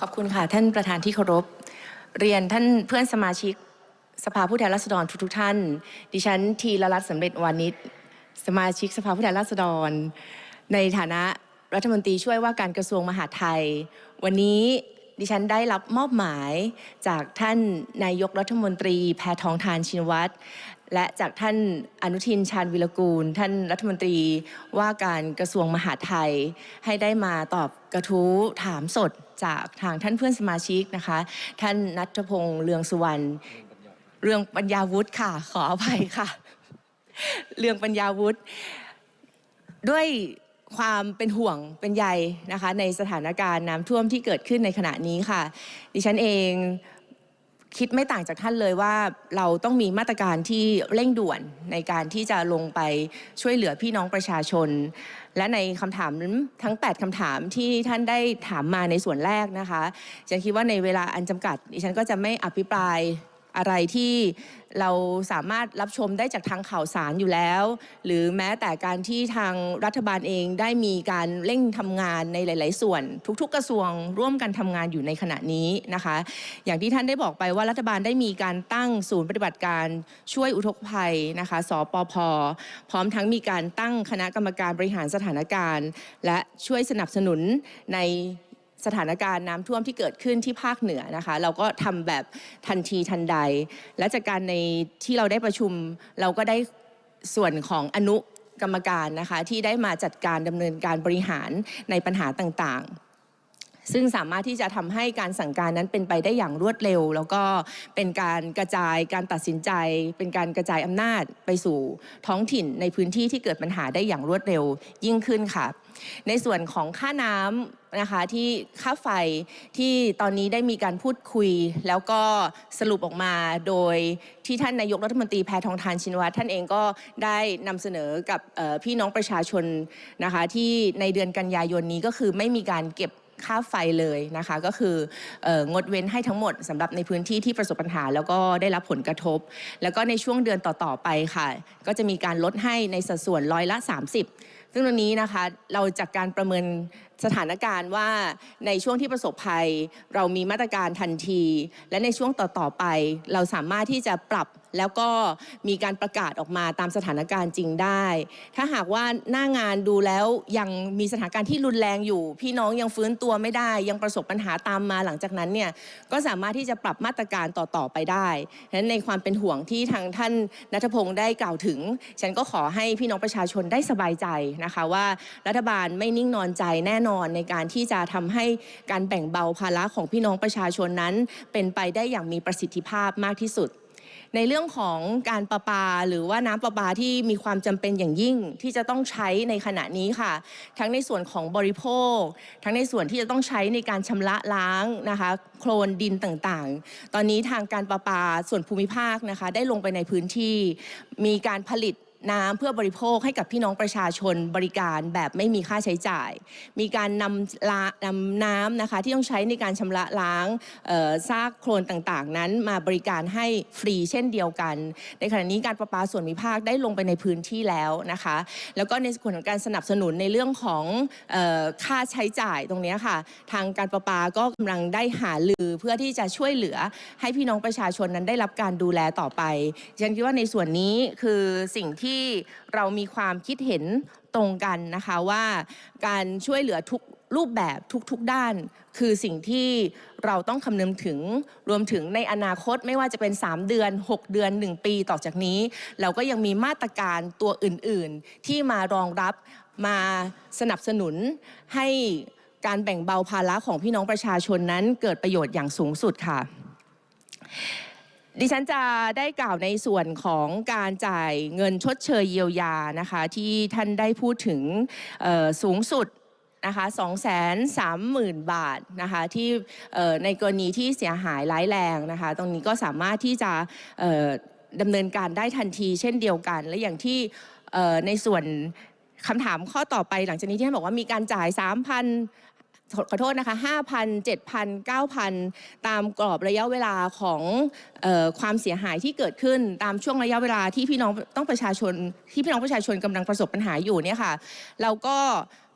ขอบคุณค่ะท่านประธานที่เคารพ เรียนท่านเพื่อนสมาชิกสภาผู้แทนราษฎรทุกๆท่าน ดิฉันทีละรัตน์สำเร็จวานิชสมาชิกสภาผู้แทนราษฎร ในฐานะรัฐมนตรีช่วยว่าการกระทรวงมหาดไทย วันนี้ดิฉันได้รับมอบหมายจากท่านนายกรัฐมนตรีแพทองทานชินวัตรและจากท่านอนุทินชาญวิรกูล ท่านรัฐมนตรีว่าการกระทรวงมหาดไทย ให้ได้มาตอบกระทู้ถามสด จากทางท่านเพื่อนสมาชิกนะคะ ท่านนัทพงษ์เลืองสุวรรณเรืองปัญญาวุฒิค่ะ ขออภัยค่ะ เรืองปัญญาวุฒิด้วยความเป็นห่วงเป็นใยนะคะ ในสถานการณ์น้ำท่วมที่เกิดขึ้นในขณะนี้ค่ะ ดิฉันเองคิดไม่ต่างจากท่านเลยว่าเราต้องมีมาตรการที่เร่งด่วนในการที่จะลงไปช่วยเหลือพี่น้องประชาชน และในคำถามทั้ง 8คำถามที่ท่านได้ถามมาในส่วนแรกนะคะฉันคิดว่าในเวลาอันจำกัดดิฉันก็จะไม่อภิปราย อะไรที่เราสามารถรับชมได้จากทางข่าวสารอยู่แล้ว หรือแม้แต่การที่ทางรัฐบาลเองได้มีการเร่งทำงานในหลาย ๆ ส่วน ทุก ๆ กระทรวงร่วมกันทำงานอยู่ในขณะนี้นะคะ อย่างที่ท่านได้บอกไปว่ารัฐบาลได้มีการตั้งศูนย์ปฏิบัติการช่วยอุทกภัยนะคะสปพพร้อมทั้งมีการตั้งคณะกรรมการบริหารสถานการณ์ และช่วยสนับสนุนใน สถานการณ์น้ำท่วมที่เกิดขึ้นที่ภาคเหนือนะคะ เราก็ทำแบบทันทีทันใด และจากการในที่เราได้ประชุม เราก็ได้ส่วนของอนุกรรมการนะคะที่ได้มาจัดการดำเนินการบริหารในปัญหาต่างๆ ซึ่งสามารถที่จะทำให้การสั่งการนั้นเป็นไปได้อย่างรวดเร็ว แล้วก็เป็นการกระจายการตัดสินใจ เป็นการกระจายอำนาจไปสู่ท้องถิ่นในพื้นที่ที่เกิดปัญหาได้อย่างรวดเร็วยิ่งขึ้นค่ะ ในส่วนของค่าน้ำนะคะที่ค่าไฟที่ตอนนี้ได้มีการพูดคุย แล้วก็สรุปออกมาโดยที่ท่านนายกรัฐมนตรีแพทองทานชินวัตรท่านเองก็ได้นำเสนอกับพี่น้องประชาชนนะคะที่ในเดือนกันยายนนี้ก็คือไม่มีการเก็บค่าไฟเลยนะคะก็คืออองดเว้นให้ทั้งหมดสำหรับในพื้นที่ที่ประสบปัญหา แล้วก็ได้รับผลกระทบ แล้วก็ในช่วงเดือนต่อ ๆ ไปค่ะ ก็จะมีการลดให้ในสัดส่วนร้อยละ 30 ซึ่งตรงนี้นะคะเราจากการประเมินสถานการณ์ว่าในช่วงที่ประสบภัย เรามีมาตรการทันที และในช่วงต่อๆไป เราสามารถที่จะปรับแล้วก็มีการประกาศออกมาตามสถานการณ์จริงได้ ถ้าหากว่าหน้างานดูแล้วยังมีสถานการณ์ที่รุนแรงอยู่ พี่น้องยังฟื้นตัวไม่ได้ ยังประสบปัญหาตามมาหลังจากนั้นเนี่ยก็สามารถที่จะปรับมาตรการต่อๆไปได้ฉะนั้นในความเป็นห่วงที่ทางท่านนัทพงศ์ได้กล่าวถึง ฉันก็ขอให้พี่น้องประชาชนได้สบายใจนะคะว่ารัฐบาลไม่นิ่งนอนใจแน่นอนในการที่จะทำให้การแบ่งเบาภาระของพี่น้องประชาชนนั้น เป็นไปได้อย่างมีประสิทธิภาพมากที่สุดในเรื่องของการประปาหรือว่าน้ำประปาที่มีความจำเป็นอย่างยิ่งที่จะต้องใช้ในขณะนี้ค่ะ ทั้งในส่วนของบริโภค ทั้งในส่วนที่จะต้องใช้ในการชำระล้างนะคะโคลนดินต่างๆ ตอนนี้ทางการประปาส่วนภูมิภาคนะคะได้ลงไปในพื้นที่ มีการผลิต น้ำเพื่อบริโภคให้กับพี่น้องประชาชนบริการแบบไม่มีค่าใช้จ่าย มีการนำลานำน้ำนะคะที่ต้องใช้ในการชำระล้างซากโคลนต่างๆ นั้นมาบริการให้ฟรีเช่นเดียวกัน ในขณะนี้การประปาส่วนภูมิภาคได้ลงไปในพื้นที่แล้วนะคะ แล้วก็ในส่วนของการสนับสนุนในเรื่องของออค่าใช้จ่ายตรงนี้ค่ะ ทางการประปาก็กำลังได้หาลือเพื่อที่จะช่วยเหลือให้พี่น้องประชาชนนั้นได้รับการดูแลต่อไปฉันคิดว่าในส่วนนี้คือสิ่งที่เรามีความคิดเห็นตรงกันนะคะว่าการช่วยเหลือทุกรูปแบบทุกๆด้าน คือสิ่งที่เราต้องคำนึงถึงรวมถึงในอนาคตไม่ว่าจะเป็น 3 เดือน 6 เดือน 1 ปีต่อจากนี้ เราก็ยังมีมาตรการตัวอื่นๆ ที่มารองรับมาสนับสนุนให้การแบ่งเบาภาระของพี่น้องประชาชนนั้นเกิดประโยชน์อย่างสูงสุดค่ะ ดิฉันจะได้กล่าวในส่วนของการจ่ายเงินชดเชยเยียวยานะคะที่ท่านได้พูดถึงสูงสุดนะคะ230,000 บาทนะคะที่ในกรณีที่เสียหายร้ายแรงนะคะตรงนี้ก็สามารถที่จะดำเนินการได้ทันทีเช่นเดียวกัน และอย่างที่ในส่วนคำถามข้อต่อไปหลังจากนี้ที่ท่านบอกว่ามีการจ่าย 3,000 ขอโทษนะคะ5,000 7,000 9,000 ตามกรอบระยะเวลาของออความเสียหายที่เกิดขึ้นตามช่วงระยะเวลาที่พี่น้องต้องประชาชนที่พี่น้องประชาชนกำลังประสบปัญหาอยู่เนี่ยค่ะเราก็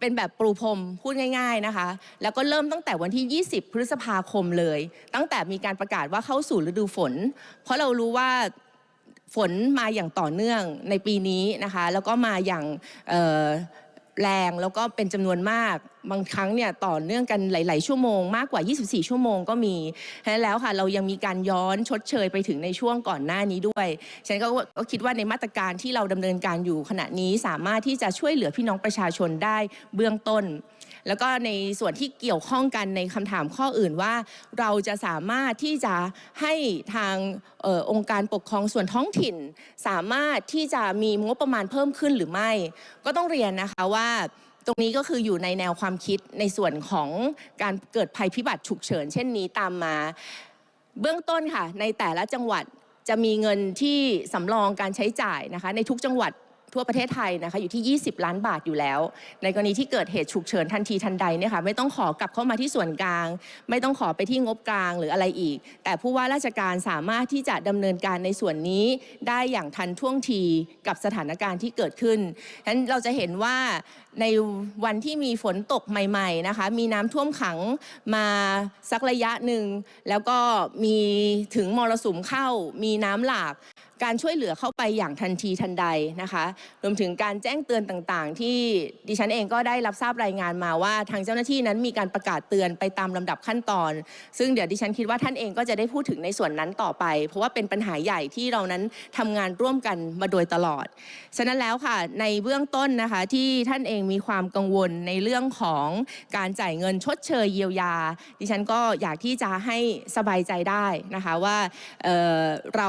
เป็นแบบปรูพรมพูดง่าย ๆนะคะ แล้วก็เริ่มตั้งแต่วันที่ 20 พฤษภาคมเลย ตั้งแต่มีการประกาศว่าเข้าสู่ฤดูฝน เพราะเรารู้ว่าฝนมาอย่างต่อเนื่องในปีนี้นะคะ แล้วก็มาอย่าง แรงแล้วก็เป็นจำนวนมากบางครั้งเนี่ยต่อเนื่องกันหลาย ๆ ชั่วโมงมากกว่า 24 ชั่วโมงก็มีฉะนั้นแล้วค่ะเรายังมีการย้อนชดเชยไปถึงในช่วงก่อนหน้านี้ด้วยฉันกก็คิดว่าในมาตรการที่เราดำเนินการอยู่ขณะนี้สามารถที่จะช่วยเหลือพี่น้องประชาชนได้เบื้องต้น แล้วก็ในส่วนที่เกี่ยวข้องกันในคำถามข้ออื่นว่า เราจะสามารถที่จะให้ทางออองค์การปกครองส่วนท้องถิ่น สามารถที่จะมีงบประมาณเพิ่มขึ้นหรือไม่ ก็ต้องเรียนนะคะว่าตรงนี้ก็คืออยู่ในแนวความคิดในส่วนของการเกิดภัยพิบัติฉุกเฉิน เช่นนี้ตามมา เบื้องต้นค่ะ ในแต่ละจังหวัดจะมีเงินที่สำรองการใช้จ่ายนะคะ ในทุกจังหวัด ทั่วประเทศไทยนะคะอยู่ที่ 20 ล้านบาทอยู่แล้ว ในกรณีที่เกิดเหตุฉุกเฉินทันทีทันใดเนี่ยค่ะไม่ต้องขอกลับเข้ามาที่ส่วนกลาง ไม่ต้องขอไปที่งบกลางหรืออะไรอีก แต่ผู้ว่าราชการสามารถที่จะดำเนินการในส่วนนี้ได้อย่างทันท่วงทีกับสถานการณ์ที่เกิดขึ้นฉะนั้นเราจะเห็นว่าในวันที่มีฝนตกใหม่ๆนะคะมีน้ำท่วมขังมาสักระยะหนึ่งแล้วก็มีถึงมรสุมเข้ามีน้ำหลาก การช่วยเหลือเข้าไปอย่างทันทีทันใดนะคะรวมถึงการแจ้งเตือนต่างๆ ที่ดิฉันเองก็ได้รับทราบรายงานมาว่า ทางเจ้าหน้าที่นั้นมีการประกาศเตือนไปตามลำดับขั้นตอน ซึ่งเดี๋ยวดิฉันคิดว่าท่านเองก็จะได้พูดถึงในส่วนนั้นต่อไป เพราะว่าเป็นปัญหาใหญ่ที่เรานั้นทำงานร่วมกันมาโดยตลอด ฉะนั้นแล้วค่ะในเบื้องต้นนะคะที่ท่านเองมีความกังวลในเรื่องของการจ่ายเงินชดเชยเยียวยา ดิฉันก็อยากที่จะให้สบายใจได้นะคะว่าเเรา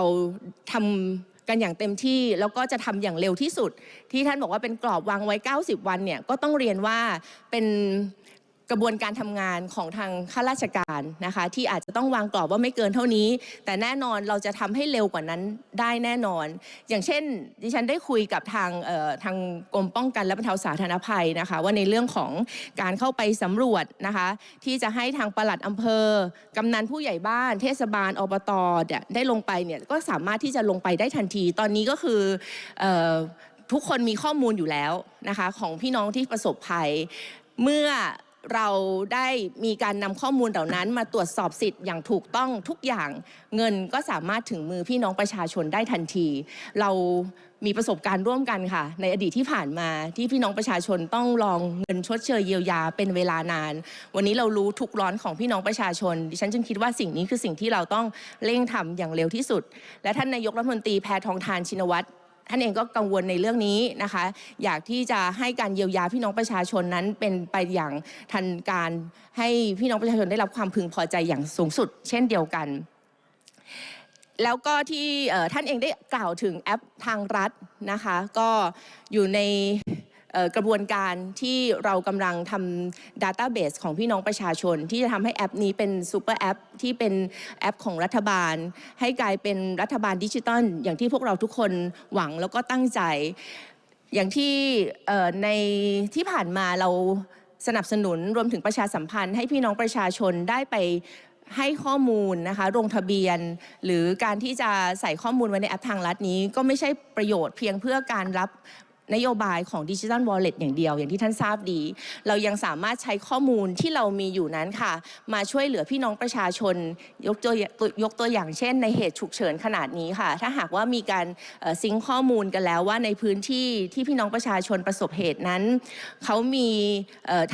ทำกันอย่างเต็มที่แล้วก็จะทำอย่างเร็วที่สุด ที่ท่านบอกว่าเป็นกรอบวางไว้ 90 วันเนี่ยก็ต้องเรียนว่าเป็น กระบวนการทำงานของทางข้าราชการนะคะ ที่อาจจะต้องวางกรอบว่าไม่เกินเท่านี้ แต่แน่นอนเราจะทำให้เร็วกว่านั้นได้แน่นอน อย่างเช่น ดิฉันได้คุยกับทางทางกรมป้องกันและบรรเทาสาธารณภัยนะคะ ว่าในเรื่องของการเข้าไปสำรวจนะคะ ที่จะให้ทางปลัดอำเภอ กำนันผู้ใหญ่บ้าน เทศบาลอบตเนี่ยได้ลงไปเนี่ยก็สามารถที่จะลงไปได้ทันที ตอนนี้ก็คือทุกคนมีข้อมูลอยู่แล้วนะคะ ของพี่น้องที่ประสบภัยเมื่อ เราได้มีการนำข้อมูลเหล่านั้น มาตรวจสอบสิทธิ์อย่างถูกต้องทุกอย่างเงินก็สามารถถึงมือพี่น้องประชาชนได้ทันที เรามีประสบการณ์ร่วมกันค่ะ ในอดีตที่ผ่านมาที่พี่น้องประชาชนต้องรองเงินชดเชยเยียวยาเป็นเวลานาน วันนี้เรารู้ทุกร้อนของพี่น้องประชาชน ดิฉันจึงคิดว่าสิ่งนี้คือสิ่งที่เราต้องเร่งทำอย่างเร็วที่สุด และท่านนายกรัฐมนตรีแพทองทานชินวัตร ท่านเองก็กังวลในเรื่องนี้นะคะ อยากที่จะให้การเยียวยาพี่น้องประชาชนนั้นเป็นไปอย่างทันการให้พี่น้องประชาชนได้รับความพึงพอใจอย่างสูงสุด เช่นเดียวกัน แล้วก็ที่ท่านเองได้กล่าวถึงแอปทางรัฐนะคะ ก็อยู่ใน กระบวนการที่เรากำลังทำ Database ของพี่น้องประชาชน ที่จะทำให้แอปนี้เป็นซูเปอร์แอปที่เป็นแอปของรัฐบาล ให้กลายเป็นรัฐบาลดิจิตอลอย่างที่พวกเราทุกคนหวังแล้วก็ตั้งใจ อย่างที่ในที่ผ่านมาเราสนับสนุนรวมถึงประชาสัมพันธ์ ให้พี่น้องประชาชนได้ไปให้ข้อมูลนะคะลงทะเบียน หรือการที่จะใส่ข้อมูลไว้ในแอปทางรัฐนี้ ก็ไม่ใช่ประโยชน์เพียงเพื่อการรับ นโยบายของดิจิทัลวอลเล็ตอย่างเดียว อย่างที่ท่านทราบดี เรายังสามารถใช้ข้อมูลที่เรามีอยู่นั้นค่ะ มาช่วยเหลือพี่น้องประชาชน ยกตัวยกตัวอย่างเช่น ในเหตุฉุกเฉินขนาดนี้ค่ะ ถ้าหากว่ามีการซิงข้อมูลกันแล้วว่าในพื้นที่ที่พี่น้องประชาชนประสบเหตุนั้น เขามี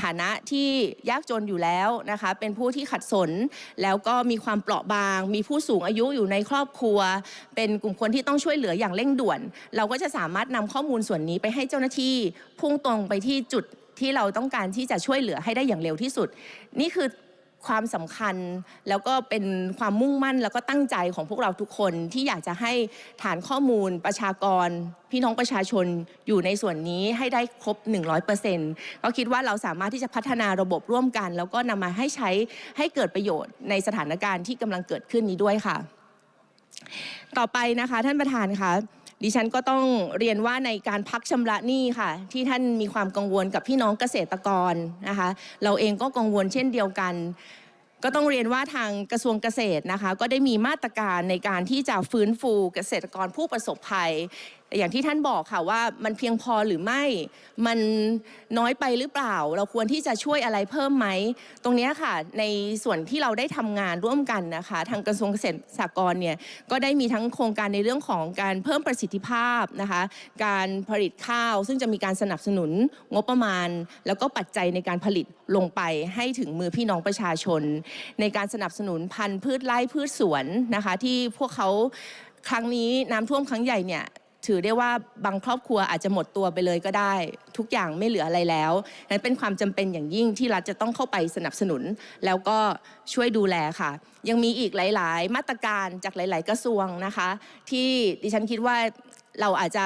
ฐานะที่ยากจนอยู่แล้วนะคะ เป็นผู้ที่ขัดสน แล้วก็มีความเปราะบาง มีผู้สูงอายุอยู่ในครอบครัว เป็นกลุ่มคนที่ต้องช่วยเหลืออย่างเร่งด่วน เราก็จะสามารถนำข้อมูลส่วนนี้ไปให้เจ้าหน้าที่พุ่งตรงไปที่จุดที่เราต้องการที่จะช่วยเหลือให้ได้อย่างเร็วที่สุด นี่คือความสำคัญแล้วก็เป็นความมุ่งมั่นแล้วก็ตั้งใจของพวกเราทุกคนที่อยากจะให้ฐานข้อมูลประชากร พี่น้องประชาชนอยู่ในส่วนนี้ให้ได้ครบ 100%ก็คิดว่าเราสามารถที่จะพัฒนาระบบร่วมกัน แล้วก็นำมาให้ใช้ให้เกิดประโยชน์ในสถานการณ์ที่กำลังเกิดขึ้นนี้ด้วยค่ะ ต่อไปนะคะท่านประธานคะ ดิฉันก็ต้องเรียนว่าในการพักชำระหนี้ค่ะ ที่ท่านมีความกังวลกับพี่น้องเกษตรกรนะคะ เราเองก็กังวลเช่นเดียวกัน ก็ต้องเรียนว่าทางกระทรวงเกษตรนะคะ ก็ได้มีมาตรการในการที่จะฟื้นฟูเกษตรกรผู้ประสบภัย อย่างที่ท่านบอกค่ะว่ามันเพียงพอหรือไม่ มันน้อยไปหรือเปล่า เราควรที่จะช่วยอะไรเพิ่มไหม ตรงนี้ค่ะ ในส่วนที่เราได้ทำงานร่วมกันนะคะ ทางกระทรวงเกษตรสหกรณ์เนี่ยก็ได้มีทั้งโครงการในเรื่องของการเพิ่มประสิทธิภาพนะคะ การผลิตข้าว ซึ่งจะมีการสนับสนุนงบประมาณ แล้วก็ปัจจัยในการผลิตลงไปให้ถึงมือพี่น้องประชาชน ในการสนับสนุนพันธุ์พืชไร่พืชสวนนะคะ ที่พวกเขาครั้งนี้น้ำท่วมครั้งใหญ่เนี่ย ถือได้ว่าบางครอบครัวอาจจะหมดตัวไปเลยก็ได้ ทุกอย่างไม่เหลืออะไรแล้วนั้นเป็นความจำเป็นอย่างยิ่งที่รัฐจะต้องเข้าไปสนับสนุน แล้วก็ช่วยดูแลค่ะ ยังมีอีกหลาย ๆ มาตรการจากหลาย ๆ กระทรวงนะคะ ที่ดิฉันคิดว่าเราอาจจะ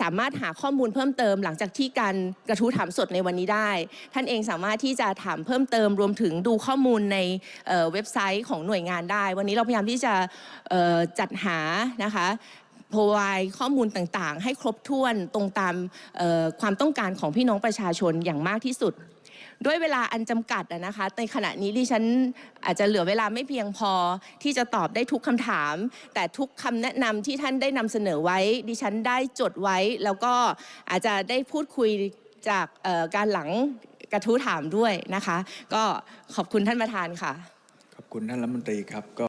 สามารถหาข้อมูลเพิ่มเติมหลังจากที่การกระทู้ถามสดในวันนี้ได้ ท่านเองสามารถที่จะถามเพิ่มเติมรวมถึงดูข้อมูลในเเว็บไซต์ของหน่วยงานได้ วันนี้เราพยายามที่จะจัดหานะคะ พรวข้อมูลต่างๆ ให้ครบถ้วนตรงตามความต้องการของพี่น้องประชาชนอย่างมากที่สุด ด้วยเวลาอันจำกัดนะคะในขณะนี้ดิฉันอาจจะเหลือเวลาไม่เพียงพอที่จะตอบได้ทุกคำถาม แต่ทุกคำแนะนำที่ท่านได้นำเสนอไว้ ดิฉันได้จดไว้ แล้วก็อาจจะได้พูดคุยจากการหลังกระทู้ถามด้วยนะคะ ก็ขอบคุณท่านประธานค่ะ ขอบคุณท่านรัฐมนตรีครับก็